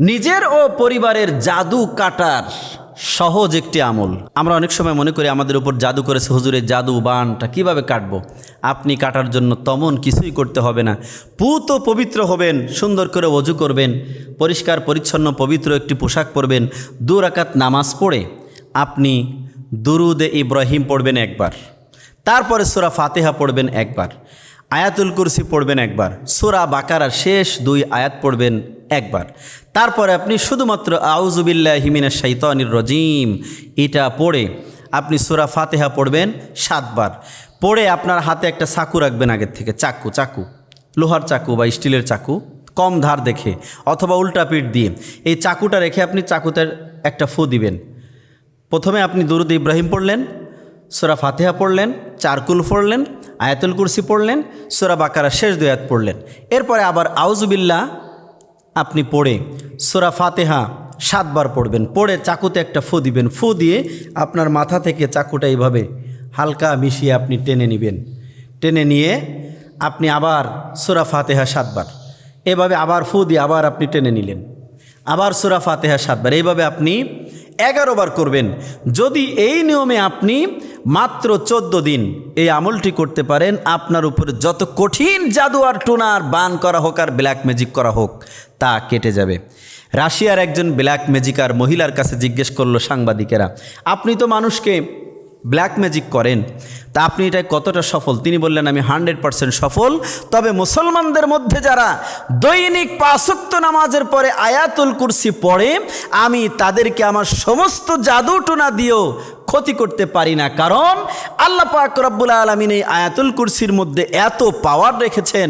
নিজের ও পরিবারের জাদু কাটার সহজ একটি আমল। আমরা অনেক সময় মনে করি আমাদের উপর জাদু করেছে হুজুরের জাদু বানটা কীভাবে কাটবো? আপনি কাটার জন্য তমন কিছুই করতে হবে না। পুত পবিত্র হবেন, সুন্দর করে অজু করবেন, পরিষ্কার, পরিচ্ছন্ন, পবিত্র একটি পোশাক পরবেন, দু রাকাত নামাজ পড়ে আপনি দুরুদে ইব্রাহিম পড়বেন একবার। তারপরে সুরা ফাতেহা পড়বেন একবার। আয়াতুল কুরসি পড়বেন একবার। সুরা বাকারার শেষ দুই আয়াত পড়বেন একবার। তারপরে আপনি শুধুমাত্র আউজুবিল্লাহ হিমিনা শৈতানির রজিম, এটা পড়ে আপনি সুরা ফাতেহা পড়বেন সাতবার। পড়ে আপনার হাতে একটা চাকু রাখবেন আগের থেকে, চাকু চাকু, লোহার চাকু বা স্টিলের চাকু, কম ধার দেখে অথবা উল্টা পিঠ দিয়ে। এই চাকুটা রেখে আপনি চাকুতে একটা ফু দিবেন। প্রথমে আপনি দুরুদ ইব্রাহিম পড়লেন, সোরা ফাতেহা পড়লেন, চারকুল পড়লেন, আয়াতুল কুরসি পড়লেন, সোরা বাকারা শেষ দুই আয়াত পড়লেন। এরপরে আবার আউজুবিল্লাহ আপনি পড়ে সোরা ফাতেহা সাতবার পড়বেন। পড়ে চাকুতে একটা ফু দিবেন। ফু দিয়ে আপনার মাথা থেকে চাকুটা এইভাবে হালকা মিশিয়ে আপনি টেনে নেবেন। টেনে নিয়ে আপনি আবার সোরা ফাতেহা সাতবার। এভাবে আবার ফু দিয়ে আবার আপনি টেনে নিলেন। আবার সোরা ফাতেহা সাতবার। এইভাবে আপনি এগারো বার করবেন। যদি এই নিয়মে আপনি মাত্র চোদ্দ দিন এই আমলটি করতে পারেন। আপনার উপর যত কঠিন জাদু আর টোনার বান করা হোক আর ব্ল্যাক ম্যাজিক করা হোক, তা কেটে যাবে। রাশিয়ার একজন ব্ল্যাক ম্যাজিকার মহিলার কাছে জিজ্ঞেস করল সাংবাদিকেরা, আপনি তো মানুষকে ব্ল্যাক ম্যাজিক করেন, তা আপনি এটায় কতটা সফল? তিনি বললেন, আমি হান্ড্রেড পারসেন্ট সফল। তবে মুসলমানদের মধ্যে যারা দৈনিক পাঁচক্ত নামাজের পরে আয়াতুল কুরসি পড়ে, আমি তাদেরকে আমার সমস্ত জাদু টোনা দিয়েও ক্ষতি করতে পারি না। কারণ আল্লাহ পাক রব্বুল আলমিন এই আয়াতুল কুরসির মধ্যে এত পাওয়ার রেখেছেন,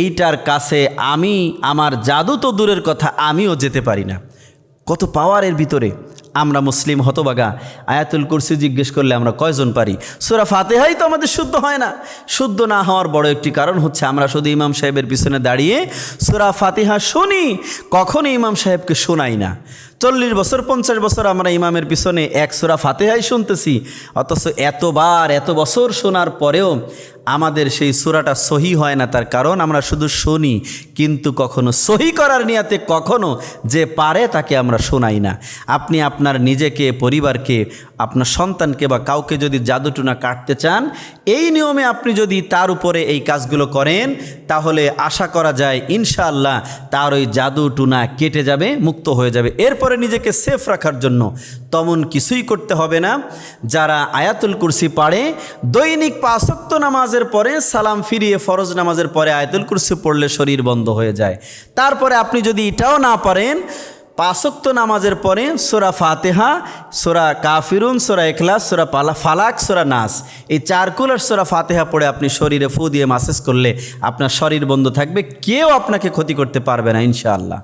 এইটার কাছে আমি, আমার জাদু তো দূরের কথা, আমিও যেতে পারি না। কত পাওয়ারের ভিতরে। আমরা মুসলিম হতবাগা আয়াতুল কুরসি জিজ্ঞেস করলে আমরা কয়জন পারি? সুরা ফাতেহাই তো আমাদের শুদ্ধ হয় না। শুদ্ধ না হওয়ার বড় একটি কারণ হচ্ছে আমরা শুধু ইমাম সাহেবের পিছনে দাঁড়িয়ে সুরা ফাতেহা শুনি, কখনো ইমাম সাহেবকে শোনাই না। চল্লিশ বছর, পঞ্চাশ বছর আমরা ইমামের পিছনে এক সুরা ফাতেহাই শুনতেছি। অথচ এতবার, এত বছর শোনার পরেও আমাদের সেই সুরাটা সহি হয় না। তার কারণ আমরা শুধু শুনি, কিন্তু কখনো সহি করার নিয়াতে কখনো যে পারে তাকে আমরা শোনাই না। আপনি আপনার নিজেকে, পরিবারকে, আপনার সন্তানকে বা কাউকে যদি জাদুটুনা কাটতে চান, এই নিয়মে আপনি যদি তার উপরে এই কাজগুলো করেন, তাহলে আশা করা যায় ইনশাআল্লাহ তার ওই জাদুটুনা কেটে যাবে, মুক্ত হয়ে যাবে। এরপরে নিজেকে সেফ রাখার জন্য তেমন কিছুই করতে হবে না। যারা আয়াতুল কুরসি পাড়ে, দৈনিক পাঁচক্ত নামাজের পরে সালাম ফিরিয়ে ফরজ নামাজের পরে আয়াতুল কুরসি পড়লে শরীর বন্ধ হয়ে যায়। তারপরে আপনি যদি এটাও না পারেন পাঁচক্ত নামাজের পরে সোরা ফাতেহা, সোরা কাফিরুন, সোরা এখলাস সোরা পালা ফালাক, সোরা নাস, এই চারকুলার সোরা ফাতেহা পড়ে আপনি শরীরে ফু দিয়ে মাসেজ করলে আপনার শরীর বন্ধ থাকবে, কেউ আপনাকে ক্ষতি করতে পারবে না, ইনশাআল্লাহ।